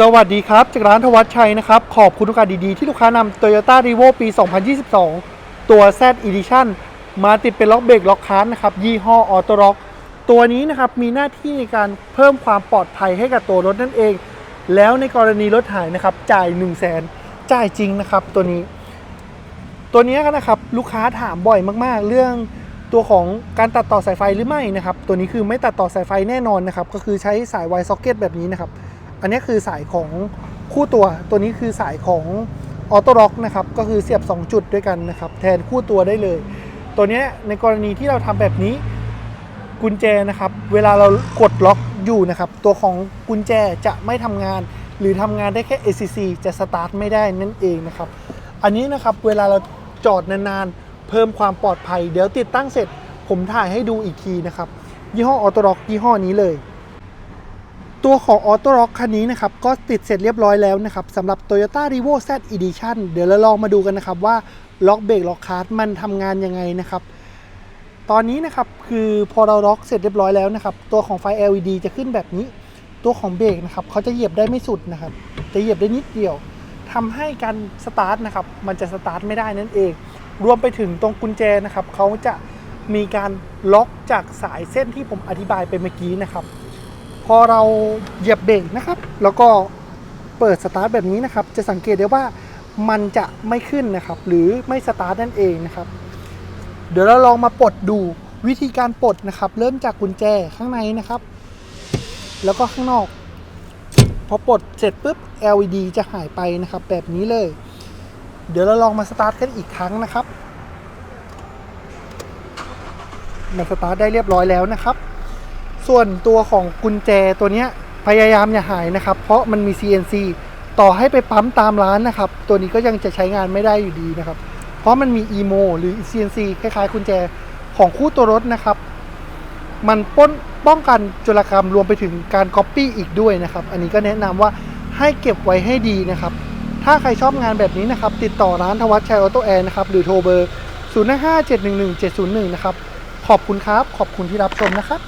สวัสดีครับ จากร้านทวัชชัยนะครับ ขอบคุณทุกการดีๆ ที่ลูกค้านำ Toyota r e v o ปี 2022 ตัว Z Edition มาติดเป็นล็อกเบรกล็อกคาร์นะครับ ยี่ห้อออโตร็อกตัวนี้นะครับ มีหน้าที่ในการเพิ่มความปลอดภัยให้กับตัวรถนั่นเอง แล้วในกรณีรถหายนะครับ จ่าย 1 0 0 0 0แสนจ่ายจริงนะครับตัวนี้ ตัวนี้นะครับ ลูกค้าถามบ่อยมากๆ เรื่องตัวของการตัดต่อสายไฟหรือไม่นะครับ ตัวนี้คือไม่ตัดต่อสายไฟแน่นอนนะครับ ก็คือใช้สายไวซ็อกเก็ตแบบนี้นะครับ อันนี้คือสายของคู่ตัว ตัวนี้คือสายของออโต้ล็อกนะครับ ก็คือเสียบ 2 จุดด้วยกันนะครับ แทนคู่ตัวได้เลย ตัวนี้ในกรณีที่เราทำแบบนี้กุญแจนะครับ เวลาเรากดล็อกอยู่นะครับ ตัวของกุญแจจะไม่ทำงาน หรือทำงานได้แค่ ACC จะสตาร์ทไม่ได้นั่นเองนะครับ อันนี้นะครับเวลาเราจอดนานๆ เพิ่มความปลอดภัย เดี๋ยวติดตั้งเสร็จ ผมถ่ายให้ดูอีกทีนะครับ ยี่ห้อออโตร็อกยี่ห้อนี้เลย ตัวของออโต้ร็อกคันนี้นะครับ ก็ติดเสร็จเรียบร้อยแล้วนะครับสำหรับ Toyota r e v o Z Edition เดี๋ยวเราลองมาดูกันนะครับว่าล็อกเบรกล็อกคาร์ดมันทำงานยังไงนะครับ ตอนนี้นะครับคือพอเราล็อกเสร็จเรียบร้อยแล้วนะครับ ตัวของไฟ LED จะขึ้นแบบนี้ ตัวของเบรกนะครับเขาจะเหยียบได้ไม่สุดนะครับ จะเหยียบได้นิดเดียวทำให้การสตาร์ทนะครับมันจะสตาร์ทไม่ได้นั่นเอง รวมไปถึงตรงกุญแจนะครับเขาจะมีการล็อกจากสายเส้นที่ผมอธิบายไปเมื่อกี้นะครับ พอเราเหยียบเบรกนะครับ แล้วก็เปิดสตาร์ทแบบนี้นะครับ จะสังเกตได้ว่ามันจะไม่ขึ้นนะครับ หรือไม่สตาร์ทนั่นเองนะครับ เดี๋ยวเราลองมาปลดดูวิธีการปลดนะครับ เริ่มจากกุญแจข้างในนะครับ แล้วก็ข้างนอก พอปลดเสร็จปุ๊บ LED จะหายไปนะครับ แบบนี้เลย เดี๋ยวเราลองมาสตาร์ทกันอีกครั้งนะครับมันสตาร์ทได้เรียบร้อยแล้วนะครับ ส่วนตัวของกุญแจตัวเนี้ยพยายามอย่าหายนะครับ เพราะมันมี CNC ต่อให้ไปปั๊มตามร้านนะครับ ตัวนี้ก็ยังจะใช้งานไม่ได้อยู่ดีนะครับ เพราะมันมี EMO หรือ CNC คล้ายๆกุญแจของคู่ตัวรถนะครับ มันป้นป้องกันจุลกรรมรวมไปถึงการ Copy อีกด้วยนะครับ อันนี้ก็แนะนำว่าให้เก็บไว้ให้ดีนะครับ ถ้าใครชอบงานแบบนี้นะครับ ติดต่อร้านทวัชชัยออโต้แอร์นะครับ หรือโทรเบอร์ 0 5 7 1 1 7 0 1 นะครับ ขอบคุณครับ ขอบคุณที่รับชมนะครับ